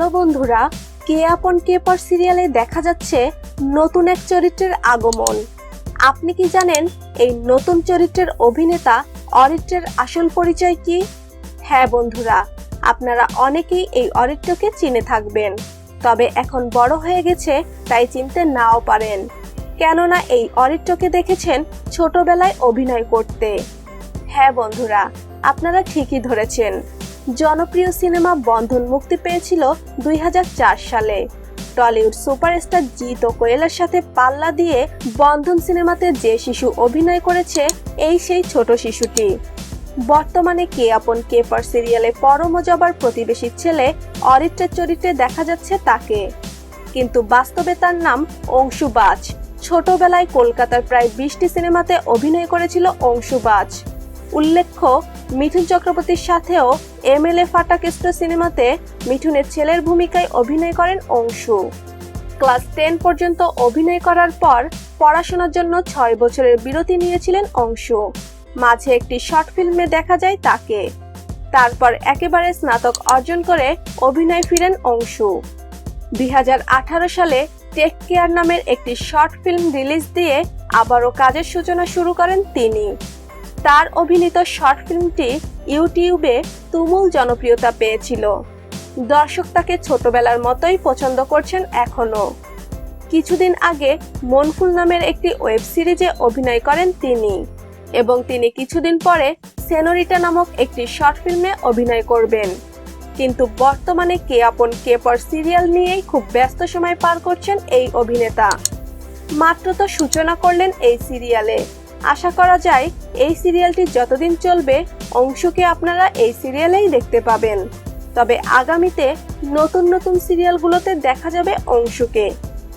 বন্ধুরা, কে আপন কে পর সিরিয়ালে দেখা যাচ্ছে নতুন এক চরিত্রের আগমন। আপনি কি জানেন এই নতুন চরিত্রের অভিনেতা অরিত্রের আসল পরিচয় কি? হ্যাঁ বন্ধুরা, আপনারা অনেকেই এই অরিত্রকে চিনে থাকবেন। তবে এখন বড় হয়ে গেছে, তাই চিনতে নাও পারেন। কেননা এই অরিত্রকে দেখেছেন ছোটবেলায় অভিনয় করতে। হ্যাঁ বন্ধুরা, আপনারা ঠিকই ধরেছেন। জনপ্রিয় সিনেমা বন্ধন মুক্তি পেয়েছিল দুই হাজার চার সালে। টলিউড সুপারস্টার জিত কোয়েলের সাথে পাল্লা দিয়ে বন্ধন সিনেমাতে যে শিশু অভিনয় করেছে, এই সেই ছোট শিশুটি। বর্তমানে কে আপন কে পর সিরিয়ালে পরম জবার প্রতিবেশী ছেলে অরিত্রের চরিত্রে দেখা যাচ্ছে তাকে। কিন্তু বাস্তবে তার নাম অংশুবাজ ছোটবেলায় কলকাতার প্রায় বিশটি সিনেমাতে অভিনয় করেছিল অংশু বাজ। উল্লেখ্য, মিঠুন চক্রবর্তীর সাথেও এম এল এ ফাটাকেষ্ট সিনেমাতে মিঠুনের ছেলের ভূমিকায় অভিনয় করেন অংশু। ক্লাস টেন পর্যন্ত অভিনয় করার পর পড়াশোনার জন্য ছয় বছরের বিরতি নিয়েছিলেন অংশু। মাঝে একটি শর্ট ফিল্মে দেখা যায় তাকে। তারপর একেবারে স্নাতক অর্জন করে অভিনয় ফিরেন অংশু। দুই হাজার আঠারো সালে টেক কেয়ার নামের একটি শর্ট ফিল্ম রিলিজ দিয়ে আবারও কাজের সূচনা শুরু করেন তিনি। তার অভিনীত শর্ট ফিল্মটি ইউটিউবে তুমুল জনপ্রিয়তা পেয়েছিল। দর্শক তাকে ছোটবেলার মতোই পছন্দ করছেন এখনও। কিছুদিন আগে মনফুল নামের একটি ওয়েব সিরিজে অভিনয় করেন তিনি এবং তিনি কিছুদিন পরে সেনোরিটা নামক একটি শর্ট ফিল্মে অভিনয় করবেন। কিন্তু বর্তমানে কে আপন কে পর সিরিয়াল নিয়েই খুব ব্যস্ত সময় পার করছেন এই অভিনেতা। মাত্র তো সূচনা করলেন এই সিরিয়ালে। আশা করা যায়, এই সিরিয়ালটি যতদিন চলবে, অংশকে আপনারা এই সিরিয়ালেই দেখতে পাবেন। তবে আগামীতে নতুন নতুন সিরিয়ালগুলোতে দেখা যাবে অংশকে।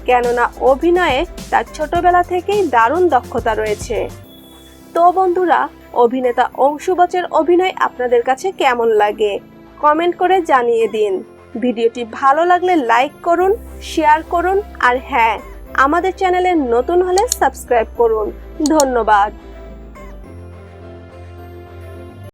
কেননা অভিনয়ে তার ছোটবেলা থেকেই দারুণ দক্ষতা রয়েছে। তো বন্ধুরা, অভিনেতা অংশু বচের অভিনয় আপনাদের কাছে কেমন লাগে? কমেন্ট করে জানিয়ে দিন। ভিডিওটি ভালো লাগলে লাইক করুন, শেয়ার করুন, আর হ্যাঁ আমাদের চ্যানেলে নতুন হলে সাবস্ক্রাইব করুন। ধন্যবাদ।